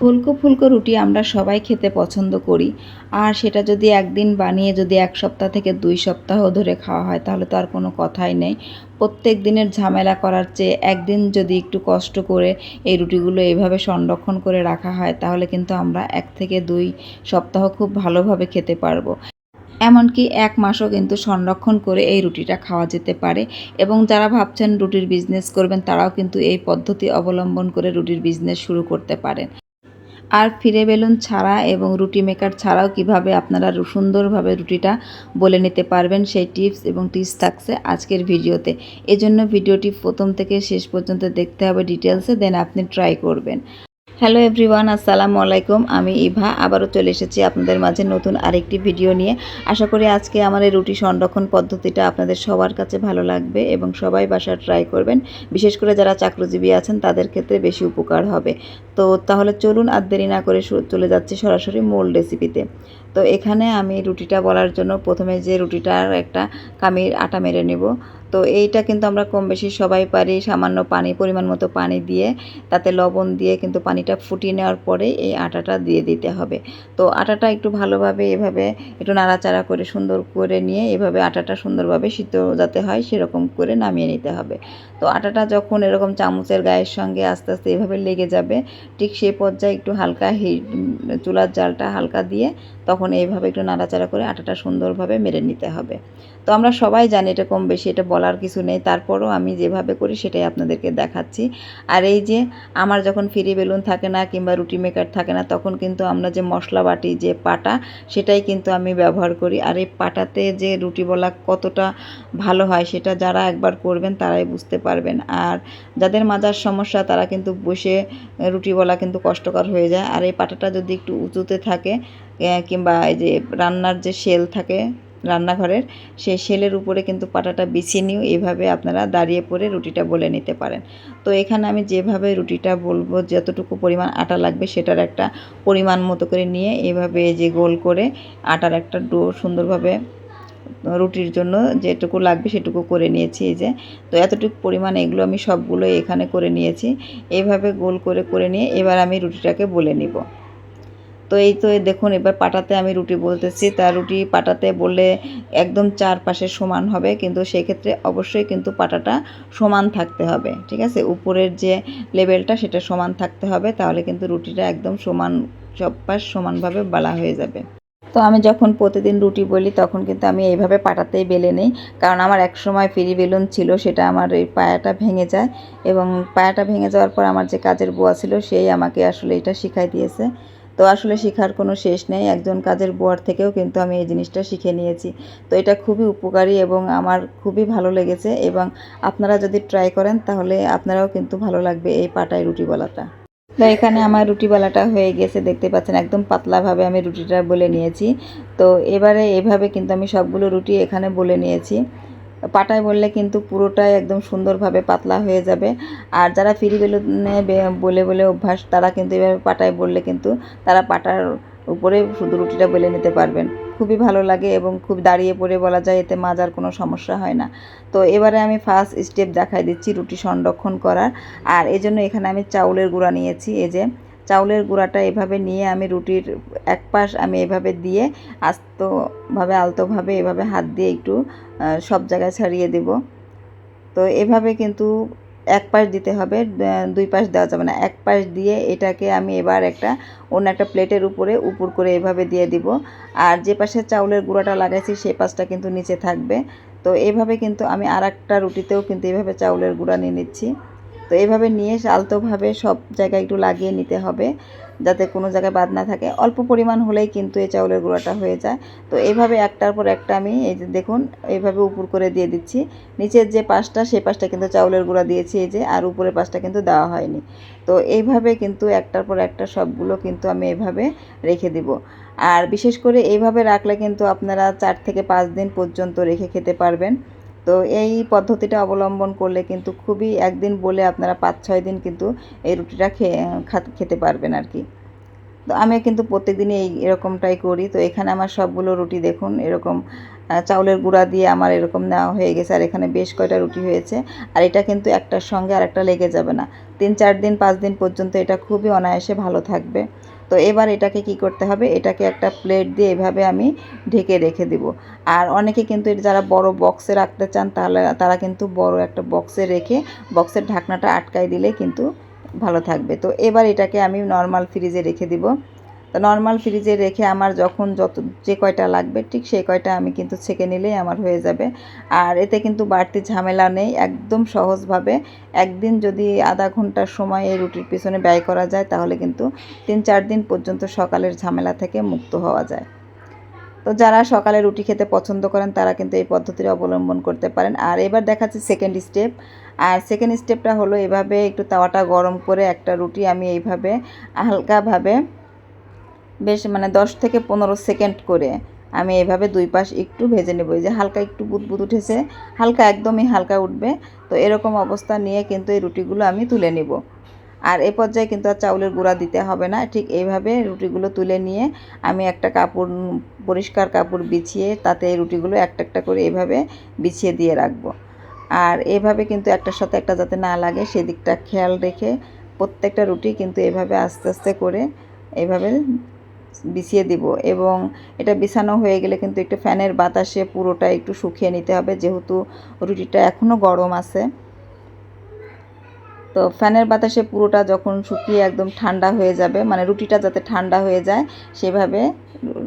ফুলকো ফুলকো রুটি আমরা সবাই খেতে পছন্দ করি। আর সেটা যদি একদিন বানিয়ে যদি এক সপ্তাহ থেকে দুই সপ্তাহ ধরে খাওয়া হয়, তাহলে তো আর কোনো কথাই নেই। প্রত্যেক দিনের ঝামেলা করার চেয়ে একদিন যদি একটু কষ্ট করে এই রুটিগুলো এইভাবে সংরক্ষণ করে রাখা হয়, তাহলে কিন্তু আমরা এক থেকে দুই সপ্তাহ খুব ভালোভাবে খেতে পারব। এমনকি এক মাসও কিন্তু সংরক্ষণ করে এই রুটিটা খাওয়া যেতে পারে। এবং যারা ভাবছেন রুটির বিজনেস করবেন, তারাও কিন্তু এই পদ্ধতি অবলম্বন করে রুটির বিজনেস শুরু করতে পারেন। আর ফিরে বেলুন ছাড়া এবং রুটি মেকার ছাড়াও কীভাবে আপনারা সুন্দরভাবে রুটিটা বলে নিতে পারবেন সেই টিপস এবং টিপস থাকছে আজকের ভিডিওতে। এজন্য ভিডিওটি প্রথম থেকে শেষ পর্যন্ত দেখতে হবে ডিটেলসে, দেন আপনি ট্রাই করবেন। হ্যালো এভরিওয়ান, আসসালামু আলাইকুম। আমি ইভা, আবারও চলে এসেছি আপনাদের মাঝে নতুন আরেকটি ভিডিও নিয়ে। আশা করি আজকে আমার এই রুটি সংরক্ষণ পদ্ধতিটা আপনাদের সবার কাছে ভালো লাগবে এবং সবাই বাসা ট্রাই করবেন। বিশেষ করে যারা চাকরিজীবী আছেন, তাদের ক্ষেত্রে বেশি উপকার হবে। তো তাহলে চলুন আর দেরি না করে চলে যাচ্ছি সরাসরি মূল রেসিপিতে। তো এখানে আমি রুটিটা বলার জন্য প্রথমে যে রুটিটার একটা কামির আটা মেরে নেব। তো এইটা কিন্তু আমরা কম বেশি সবাই পারি সামান্য পানি, পরিমাণ মতো পানি দিয়ে। তাতে লবণ দিয়ে কিন্তু পানিটা ফুটিয়ে নেওয়ার পরে এই আটাটা দিয়ে দিতে হবে। তো আটাটা একটু ভালোভাবে এভাবে একটু নাড়াচাড়া করে সুন্দর করে নিয়ে এভাবে আটাটা সুন্দরভাবে সিদ্ধ যাতে হয় সেরকম করে নামিয়ে নিতে হবে। তো আটাটা যখন এরকম চামচের গায়ের সঙ্গে আস্তে আস্তে এভাবে লেগে যাবে, ঠিক সেই পর্যায়ে একটু হালকা হিট চুলার জালটা হালকা দিয়ে তখন এইভাবে একটু নাড়াচাড়া করে আটাটা সুন্দরভাবে মেরে নিতে হবে। তো আমরা সবাই জানি এটা কম বেশি এটা বলার কিছু নেই। তারপরও আমি যেভাবে করি সেটাই আপনাদেরকে দেখাচ্ছি। আর এই যে আমার যখন ফ্রি বেলুন থাকে না কিংবা রুটি মেকার থাকে না, তখন কিন্তু আমরা যে মশলা বাটি, যে পাটা, সেটাই কিন্তু আমি ব্যবহার করি। আর এই পাটাতে যে রুটি বলা কতটা ভালো হয় সেটা যারা একবার করবেন তারাই বুঝতে পারবেন। আর যাদের মাজার সমস্যা, তারা কিন্তু বসে রুটি বলা কিন্তু কষ্টকর হয়ে যায়। আর এই পাটাটা যদি একটু উঁচুতে থাকে কিংবা এই যে রান্নার যে শেল থাকে রান্নাঘরের সেই শেলের উপরে কিন্তু পাটাটা বিছিয়ে নিয়েও এইভাবে আপনারা দাঁড়িয়ে পড়ে রুটিটা বলে নিতে পারেন। তো এখানে আমি যেভাবে রুটিটা বলব, যতটুকু পরিমাণ আটা লাগবে সেটার একটা পরিমাণ মতো করে নিয়ে এভাবে যে গোল করে আটার একটা ডো সুন্দরভাবে রুটির জন্য যেটুকু লাগবে সেটুকু করে নিয়েছি এই যে। তো এতটুকু পরিমাণ এগুলো আমি সবগুলো এখানে করে নিয়েছি। এইভাবে গোল করে করে নিয়ে এবার আমি রুটিটাকে বলে নিব। তো এই তো দেখুন, এবার পাটাতে আমি রুটি বলতেছি। তার রুটি পাটাতে বললে একদম চারপাশে সমান হবে, কিন্তু সেক্ষেত্রে অবশ্যই কিন্তু পাটাটা সমান থাকতে হবে, ঠিক আছে? উপরের যে লেভেলটা সেটা সমান থাকতে হবে, তাহলে কিন্তু রুটিটা একদম সমান সব পাশ সমানভাবে বালা হয়ে যাবে। তো আমি যখন প্রতিদিন রুটি বলি, তখন কিন্তু আমি এইভাবে পাটাতেই বেলে নিই, কারণ আমার এক সময় ফ্রি বেলুন ছিল, সেটা আমার এই পায়াটা ভেঙে যায় এবং পায়াটা ভেঙে যাওয়ার পর আমার যে কাজের বুয়া ছিল, সেই আমাকে আসলে এটা শিখাই দিয়েছে। তো আসলে শেখার কোনো শেষ নেই। একজন কাজের বুয়ার থেকেও কিন্তু আমি এই জিনিসটা শিখে নিয়েছি। তো এটা খুবই উপকারী এবং আমার খুবই ভালো লেগেছে এবং আপনারা যদি ট্রাই করেন তাহলে আপনারাও কিন্তু ভালো লাগবে এই পাটায় রুটি বলাটা। তো এখানে আমার রুটি বেলাটা হয়ে গেছে, দেখতে পাচ্ছেন একদম পাতলাভাবে আমি রুটিটা বলে নিয়েছি। তো এবারে এভাবে কিন্তু আমি সবগুলো রুটি এখানে বলে নিয়েছি। পাটায় বললে কিন্তু পুরোটাই একদম সুন্দরভাবে পাতলা হয়ে যাবে। আর যারা ফিরি বেলুনে বলে বলে অভ্যাস, তারা কিন্তু এভাবে পাটায় বললে কিন্তু তারা পাটার উপরে শুধু রুটিটা বেলে নিতে পারবেন। খুবই ভালো লাগে এবং খুব দাঁড়িয়ে পড়ে বলা যায়, এতে মাজার কোনো সমস্যা হয় না। তো এবারে আমি ফার্স্ট স্টেপ দেখাই দিচ্ছি রুটি সংরক্ষণ করার। আর এই জন্য এখানে আমি চাউলের গুঁড়া নিয়েছি, এই যে চাউলের গুঁড়াটা এভাবে নিয়ে আমি রুটির এক পাশ আমি এভাবে দিয়ে আস্তভাবে, আলতোভাবে এভাবে হাত দিয়ে একটু সব জায়গায় ছাড়িয়ে দেব। তো এভাবে কিন্তু এক পাশ দিতে হবে দুই পাশ দেওয়া যাবে না। এক পাশ দিয়ে এটাকে আমি এবার একটা অন্য একটা প্লেটের উপরে উপর করে এভাবে দিয়ে দিব। আর যে পাশে চাউলের গুঁড়াটা লাগাইছি সেই পাশটা কিন্তু নিচে থাকবে। তো এভাবে কিন্তু আমি আর একটা রুটিতেও কিন্তু এভাবে চাউলের গুঁড়া নিয়ে নিচ্ছি। তো এইভাবে নিয়ে আলতোভাবে সব জায়গায় একটু লাগিয়ে নিতে হবে যাতে কোনো জায়গায় বাদ না থাকে। অল্প পরিমাণ হলেই কিন্তু এই চাউলের গুঁড়াটা হয়ে যায়। তো এইভাবে একটার পর একটা আমি এই যে দেখুন এইভাবে উপর করে দিয়ে দিচ্ছি। নিচের যে পাশটা, সেই পাশটা কিন্তু চাউলের গুঁড়া দিয়েছি এই যে, আর উপরের পাশটা কিন্তু দেওয়া হয়নি। তো এইভাবে কিন্তু একটার পর একটা সবগুলো কিন্তু আমি এইভাবে রেখে দিব। আর বিশেষ করে এইভাবে রাখলে কিন্তু আপনারা চার থেকে পাঁচ দিন পর্যন্ত রেখে খেতে পারবেন। তো এই পদ্ধতিটা অবলম্বন করলে কিন্তু খুবই একদিন বলে আপনারা পাঁচ, ছয় দিন কিন্তু এই রুটিটা খেয়ে খেতে পারবেন আর কি। তো আমি কিন্তু প্রত্যেকদিনই এই এরকমটাই করি। তো এখানে আমার সবগুলো রুটি দেখুন, এরকম চাউলের গুঁড়া দিয়ে আমার এরকম নেওয়া হয়ে গেছে। আর এখানে বেশ কয়টা রুটি হয়েছে। আর এটা কিন্তু একটার সঙ্গে আর একটা লেগে যাবে না। তিন, চার দিন, পাঁচ দিন পর্যন্ত এটা খুবই অনায়াসে ভালো থাকবে। তো এবার এটাকে কি করতে হবে? এটাকে একটা প্লেট দিয়ে এভাবে আমি ঢেকে রেখে দিব। আর অনেকে কিন্তু যারা বড় বক্সে রাখতে চান, তাহলে তারা কিন্তু বড় একটা বক্সে রেখে বক্সের ঢাকনাটা আটকায় দিলে কিন্তু ভালো থাকবে। তো এবার এটাকে আমি নর্মাল ফ্রিজে রেখে দিব। তো নর্মাল ফ্রিজে রেখে আমার যখন যত, যে কয়টা লাগবে, ঠিক সেই কয়টা আমি কিন্তু ছেঁকে নিলেই আমার হয়ে যাবে। আর এতে কিন্তু বাড়তি ঝামেলা নেই, একদম সহজভাবে। একদিন যদি আধা ঘণ্টার সময় এই রুটির পিছনে ব্যয় করা যায়, তাহলে কিন্তু তিন চার দিন পর্যন্ত সকালের ঝামেলা থেকে মুক্ত হওয়া যায়। তো যারা সকালে রুটি খেতে পছন্দ করেন, তারা কিন্তু এই পদ্ধতিটা অবলম্বন করতে পারেন। আর এবার দেখাচ্ছি সেকেন্ড স্টেপ আর সেকেন্ড স্টেপটা হলো এভাবে একটু তাওয়াটা গরম করে একটা রুটি আমি এইভাবে হালকাভাবে বেশ মানে দশ থেকে পনেরো সেকেন্ড করে আমি এভাবে দুই পাশ একটু ভেজে নেব। এই যে হালকা একটু বুদবুদ উঠেছে, হালকা একদমই হালকা উঠবে। তো এরকম অবস্থা নিয়ে কিন্তু এই রুটিগুলো আমি তুলে নিব। আর এ পর্যায়ে কিন্তু আর চাউলের গুঁড়া দিতে হবে না। ঠিক এইভাবে রুটিগুলো তুলে নিয়ে আমি একটা কাপড়, পরিষ্কার কাপড় বিছিয়ে তাতে এই রুটিগুলো একটা একটা করে এভাবে বিছিয়ে দিয়ে রাখব। আর এভাবে কিন্তু একটার সাথে একটা যাতে না লাগে সেদিকটা খেয়াল রেখে প্রত্যেকটা রুটি কিন্তু এভাবে আস্তে আস্তে করে এভাবে বিছিয়ে দিব এবং এটা বিছানো হয়ে গেলে কিন্তু একটু ফ্যানের বাতাসে পুরোটা একটু শুকিয়ে নিতে হবে, যেহেতু রুটিটা এখনও গরম আছে। তো ফ্যানের বাতাসে পুরোটা যখন শুকিয়ে একদম ঠান্ডা হয়ে যাবে মানে রুটিটা যাতে ঠান্ডা হয়ে যায়, সেভাবে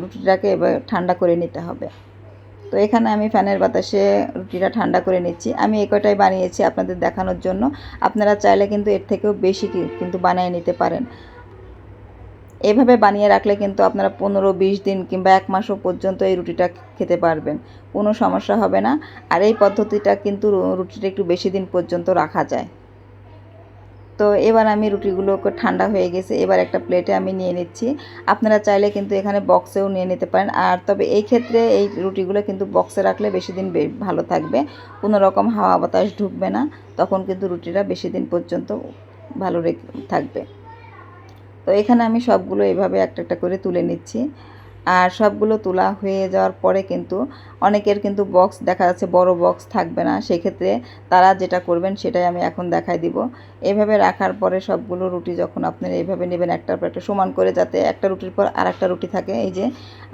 রুটিটাকে এবার ঠান্ডা করে নিতে হবে। তো এখানে আমি ফ্যানের বাতাসে রুটিটা ঠান্ডা করে নিচ্ছি। আমি এ কয়টাই বানিয়েছি আপনাদের দেখানোর জন্য। আপনারা চাইলে কিন্তু এর থেকেও বেশি কিন্তু বানিয়ে নিতে পারেন। এভাবে বানিয়ে রাখলে কিন্তু আপনারা পনেরো, বিশ দিন কিংবা এক মাসও পর্যন্ত এই রুটিটা খেতে পারবেন। কোনো সমস্যা হবে না। আর এই পদ্ধতিটা কিন্তু রুটিটা একটু বেশি দিন পর্যন্ত রাখা যায়। তো এবার আমি রুটিগুলোকে ঠান্ডা হয়ে গেছে। এবার একটা প্লেটে আমি নিয়ে নিচ্ছি। আপনারা চাইলে কিন্তু এখানে বক্সেও নিয়ে নিতে পারেন। আর তবে এই ক্ষেত্রে এই রুটিগুলো কিন্তু বক্সে রাখলে বেশি দিন ভালো থাকবে। কোনো রকম হাওয়া বাতাস ঢুকবে না। তখন কিন্তু রুটিটা বেশি দিন পর্যন্ত ভালো থাকবে। তো এখানে আমি সবগুলো এভাবে একটা একটা করে তুলে নিচ্ছি। আর সবগুলো তোলা হয়ে যাওয়ার পরে কিন্তু অনেকের কিন্তু বক্স দেখা যাচ্ছে বড় বক্স থাকবে না। সেক্ষেত্রে তারা যেটা করবেন সেটাই আমি এখন দেখাই দিব। এভাবে রাখার পরে সবগুলো রুটি যখন আপনারা এইভাবে নেবেন, একটার পর একটা সমান করে যাতে একটা রুটির পর আর একটা রুটি থাকে, এই যে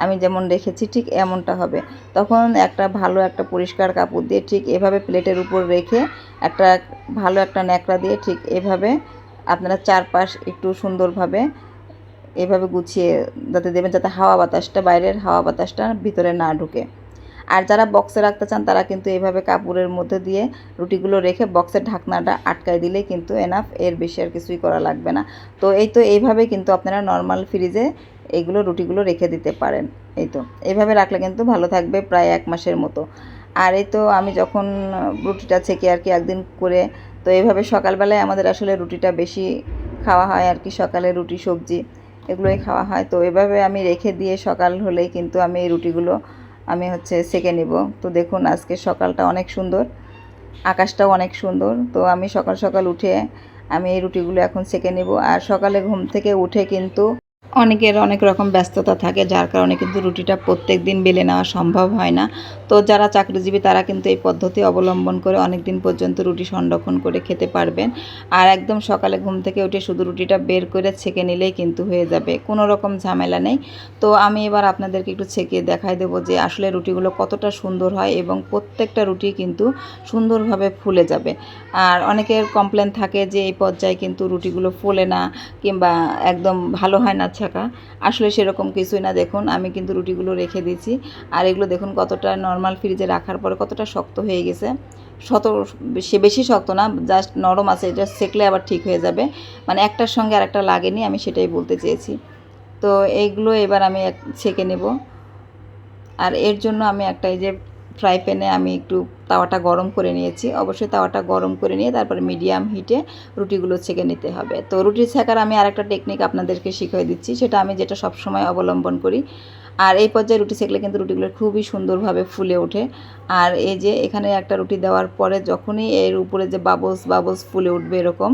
আমি যেমন রেখেছি ঠিক এমনটা হবে। তখন একটা ভালো একটা পরিষ্কার কাপড় দিয়ে ঠিক এভাবে প্লেটের উপর রেখে একটা ভালো একটা ন্যাকড়া দিয়ে ঠিক এভাবে আপনারা চারপাশ একটু সুন্দরভাবে এভাবে গুছিয়ে যাতে দেবেন, যাতে হাওয়া বাতাসটা, বাইরের হাওয়া বাতাসটা ভিতরে না ঢুকে। আর যারা বক্সে রাখতে চান, তারা কিন্তু এইভাবে কাপড়ের মধ্যে দিয়ে রুটিগুলো রেখে বক্সের ঢাকনাটা আটকায় দিলে কিন্তু এনাফ এর বেশি আর কিছুই করা লাগবে না। তো এই তো এইভাবে কিন্তু আপনারা নর্মাল ফ্রিজে এইগুলো রুটিগুলো রেখে দিতে পারেন। এই তো এইভাবে রাখলে কিন্তু ভালো থাকবে প্রায় এক মাসের মতো। আর এই তো আমি যখন রুটিটা ছেঁকে আর কি একদিন করে তো এইভাবে সকালবেলায় আমাদের আসলে রুটিটা বেশি খাওয়া হয় আর কি। সকালে রুটি, সবজি এগুলোই খাওয়া হয়। তো এভাবে আমি রেখে দিয়ে সকাল হলেই কিন্তু আমি এই রুটিগুলো আমি হচ্ছে সেকে নেব। তো দেখুন আজকে সকালটা অনেক সুন্দর, আকাশটাও অনেক সুন্দর। তো আমি সকাল সকাল উঠে আমি এই রুটিগুলো এখন সেকে নেব। আর সকালে ঘুম থেকে উঠে কিন্তু অনেকের অনেক রকম ব্যস্ততা থাকে, যার কারণে কিন্তু রুটিটা প্রত্যেক দিন বেলে নেওয়া সম্ভব হয় না। তো যারা চাকরিজীবী, তারা কিন্তু এই পদ্ধতি অবলম্বন করে অনেক দিন পর্যন্ত রুটি সংরক্ষণ করে খেতে পারবেন। আর একদম সকালে ঘুম থেকে উঠে শুধু রুটিটা বের করে ছেঁকে নিলেই কিন্তু হয়ে যাবে, কোনো রকম ঝামেলা নেই। তো আমি এবার আপনাদেরকে একটু ছেঁকে দেখাই দেবো যে আসলে রুটিগুলো কতটা সুন্দর হয় এবং প্রত্যেকটা রুটি কিন্তু সুন্দরভাবে ফুলে যাবে। আর অনেকের কমপ্লেন থাকে যে এই পর্যায়ে কিন্তু রুটিগুলো ফোলে না কিংবা একদম ভালো হয় না ছাকা। আসলে সেরকম কিছুই না। দেখুন, আমি কিন্তু রুটিগুলো রেখে দিয়েছি। আর এগুলো দেখুন কতটা নর্মাল ফ্রিজে রাখার পরে কতটা শক্ত হয়ে গেছে? শত সে বেশি শক্ত না জাস্ট নরম আছে, এটা সেকলে আবার ঠিক হয়ে যাবে। মানে একটার সঙ্গে আর একটা লাগেনি, আমি সেটাই বলতে চেয়েছি। তো এইগুলো এবার আমি ছেঁকে নেব। আর এর জন্য আমি একটা এই যে ফ্রাই প্যানে আমি একটু তাওয়াটা গরম করে নিয়েছি। অবশ্যই তাওয়াটা গরম করে নিয়ে তারপরে মিডিয়াম হিটে রুটিগুলো ছেঁকে নিতে হবে। তো রুটি ছেঁকার আমি আরেকটা টেকনিক আপনাদেরকে শিখিয়ে দিচ্ছি। সেটা আমি যেটা সবসময় অবলম্বন করি আর এই পর্যায়ে রুটি সেঁকলে কিন্তু রুটিগুলো খুবই সুন্দরভাবে ফুলে ওঠে। আর এই যে এখানে একটা রুটি দেওয়ার পরে যখনই এর উপরে যে বাবলস বাবলস ফুলে উঠবে এরকম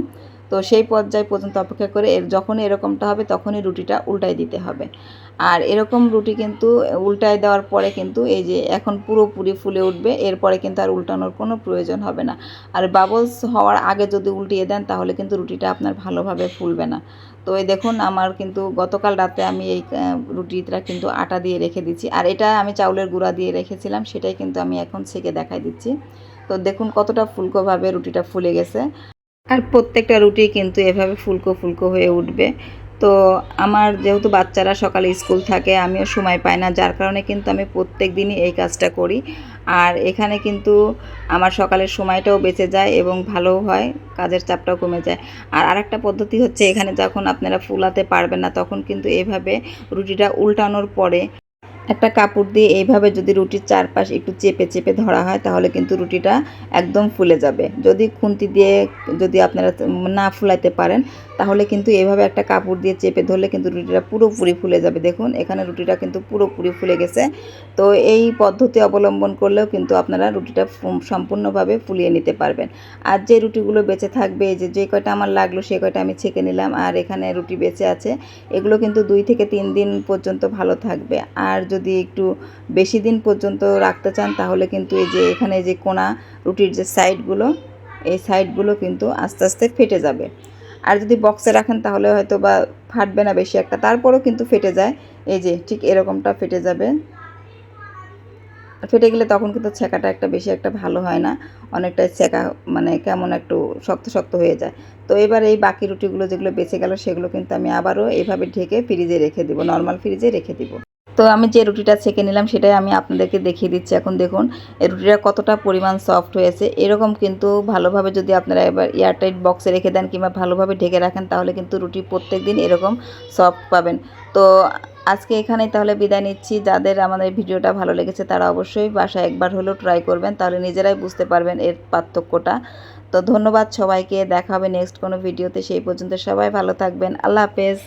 তো সেই পর্যায় পর্যন্ত অপেক্ষা করে এর যখনই এরকমটা হবে তখনই রুটিটা উল্টাই দিতে হবে। আর এরকম রুটি কিন্তু উল্টায় দেওয়ার পরে কিন্তু এই যে এখন পুরোপুরি ফুলে উঠবে, এরপরে কিন্তু আর উল্টানোর কোনো প্রয়োজন হবে না। আর বাবলস হওয়ার আগে যদি উল্টিয়ে দেন তাহলে কিন্তু রুটিটা আপনার ভালোভাবে ফুলবে না। তো এই দেখুন আমার কিন্তু গতকাল রাতে আমি এই রুটিটা কিন্তু আটা দিয়ে রেখে দিচ্ছি। আর এটা আমি চাউলের গুঁড়া দিয়ে রেখেছিলাম, সেটাই কিন্তু আমি এখন সেকে দেখাই দিচ্ছি। তো দেখুন কতটা ফুলকোভাবে রুটিটা ফুলে গেছে। আর প্রত্যেকটা রুটি কিন্তু এভাবে ফুলকো ফুলকো হয়ে উঠবে। তো আমার যেহেতু বাচ্চারা সকালে স্কুল থাকে, আমিও সময় পাই না, যার কারণে কিন্তু আমি প্রত্যেক দিনই এই কাজটা করি। আর এখানে কিন্তু আমার সকালের সময়টাও বেঁচে যায় এবং ভালোও হয়, কাজের চাপটাও কমে যায়। আর আরেকটা পদ্ধতি হচ্ছে, এখানে যখন আপনারা ফুলাতে পারবেন না, তখন কিন্তু এভাবে রুটিটা উল্টানোর পরে একটা কাপড় দিয়ে এইভাবে যদি রুটির চারপাশ একটু চেপে চেপে ধরা হয়, তাহলে কিন্তু রুটিটা একদম ফুলে যাবে। যদি খুন্তি দিয়ে যদি আপনারা না ফুলাইতে পারেন তাহলে কিন্তু এভাবে একটা কাপড় দিয়ে চেপে ধরলে কিন্তু রুটিটা পুরোপুরি ফুলে যাবে। দেখুন, এখানে রুটিটা কিন্তু পুরোপুরি ফুলে গেছে। তো এই পদ্ধতি অবলম্বন করলেও কিন্তু আপনারা রুটিটা সম্পূর্ণভাবে ফুলিয়ে নিতে পারবেন। আর যে রুটিগুলো বেঁচে থাকবে যে যে কয়টা আমার লাগল সে কয়টা আমি ছেঁকে নিলাম, আর এখানে রুটি বেঁচে আছে, এগুলো কিন্তু দুই থেকে তিন দিন পর্যন্ত ভালো থাকবে। আর যদি একটু বেশি দিন পর্যন্ত রাখতে চান, তাহলে কিন্তু এই যে, এখানে যে কোনা রুটির যে সাইডগুলো, এই সাইডগুলো কিন্তু আস্তে আস্তে ফেটে যাবে। আর যদি বক্সে রাখেন তাহলে হয়তো বা ফাটবে না বেশি একটা। তারপরেও কিন্তু ফেটে যায়। এই যে, ঠিক এরকমটা ফেটে যাবে। ফেটে গেলে তখন কিন্তু ছেঁকাটা একটা বেশি একটা ভালো হয় না। অনেকটাই ছেঁকা মানে কেমন একটু শক্ত শক্ত হয়ে যায়। তো এবার এই বাকি রুটিগুলো যেগুলো বেঁচে গেল সেগুলো কিন্তু আমি আবারও এভাবে ঢেকে ফ্রিজে রেখে দিব। নর্মাল ফ্রিজে রেখে দিব। তো আমি যে রুটিটা ছেঁকে নিলাম সেটাই আমি আপনাদেরকে দেখিয়ে দিচ্ছি। এখন দেখুন রুটিটা কতটা পরিমাণ সফট হয়েছে। এরকম কিন্তু ভালোভাবে যদি আপনারা এবার এয়ারটাইট বক্সে রেখে দেন কিংবা ভালোভাবে ঢেকে রাখেন, তাহলে কিন্তু রুটি প্রত্যেক দিন এরকম সফট পাবেন। তো আজকে এখানেই তাহলে বিদায় নিচ্ছি। যাদের আমাদের ভিডিওটা ভালো লেগেছে, তারা অবশ্যই বাসায় একবার হলেও ট্রাই করবেন, তাহলে নিজেরাই বুঝতে পারবেন এর পার্থক্যটা। তো ধন্যবাদ সবাইকে, দেখা হবে নেক্সট কোনো ভিডিওতে। সেই পর্যন্ত সবাই ভালো থাকবেন। আল্লাহ হাফেজ।